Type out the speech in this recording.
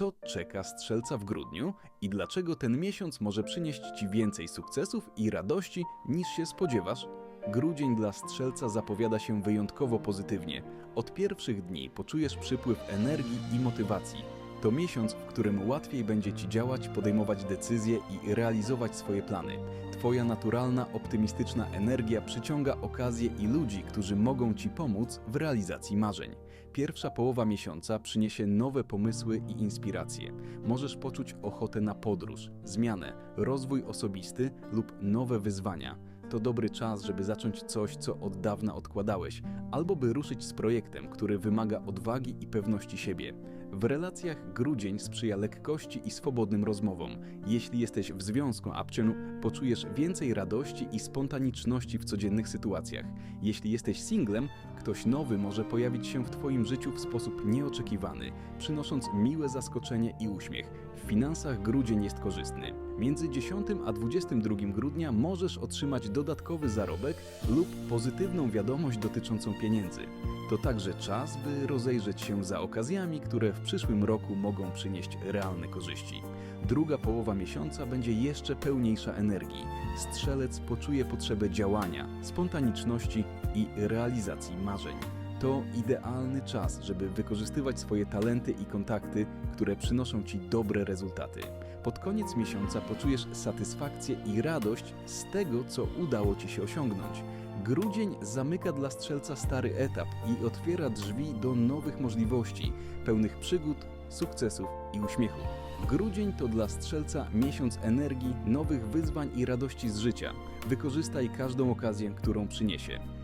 co czeka strzelca w grudniu i dlaczego ten miesiąc może przynieść Ci więcej sukcesów i radości niż się spodziewasz? Grudzień dla strzelca zapowiada się wyjątkowo pozytywnie. Od pierwszych dni poczujesz przypływ energii i motywacji. To miesiąc, w którym łatwiej będzie Ci działać, podejmować decyzje i realizować swoje plany. Twoja naturalna, optymistyczna energia przyciąga okazje i ludzi, którzy mogą Ci pomóc w realizacji marzeń. Pierwsza połowa miesiąca przyniesie nowe pomysły i inspiracje. Możesz poczuć ochotę na podróż, zmianę, rozwój osobisty lub nowe wyzwania. To dobry czas, żeby zacząć coś, co od dawna odkładałeś, albo by ruszyć z projektem, który wymaga odwagi i pewności siebie. W relacjach grudzień sprzyja lekkości i swobodnym rozmowom. Jeśli jesteś w związku Apcianu, poczujesz więcej radości i spontaniczności w codziennych sytuacjach. Jeśli jesteś singlem, ktoś nowy może pojawić się w Twoim życiu w sposób nieoczekiwany, przynosząc miłe zaskoczenie i uśmiech. W finansach grudzień jest korzystny. Między 10 a 22 grudnia możesz otrzymać dodatkowy zarobek lub pozytywną wiadomość dotyczącą pieniędzy. To także czas, by rozejrzeć się za okazjami, które w przyszłym roku mogą przynieść realne korzyści. Druga połowa miesiąca będzie jeszcze pełniejsza energii. Strzelec poczuje potrzebę działania, spontaniczności i realizacji marzeń. To idealny czas, żeby wykorzystywać swoje talenty i kontakty, które przynoszą Ci dobre rezultaty. Pod koniec miesiąca poczujesz satysfakcję i radość z tego, co udało Ci się osiągnąć. Grudzień zamyka dla strzelca stary etap i otwiera drzwi do nowych możliwości, pełnych przygód, sukcesów i uśmiechu. Grudzień to dla strzelca miesiąc energii, nowych wyzwań i radości z życia. Wykorzystaj każdą okazję, którą przyniesie.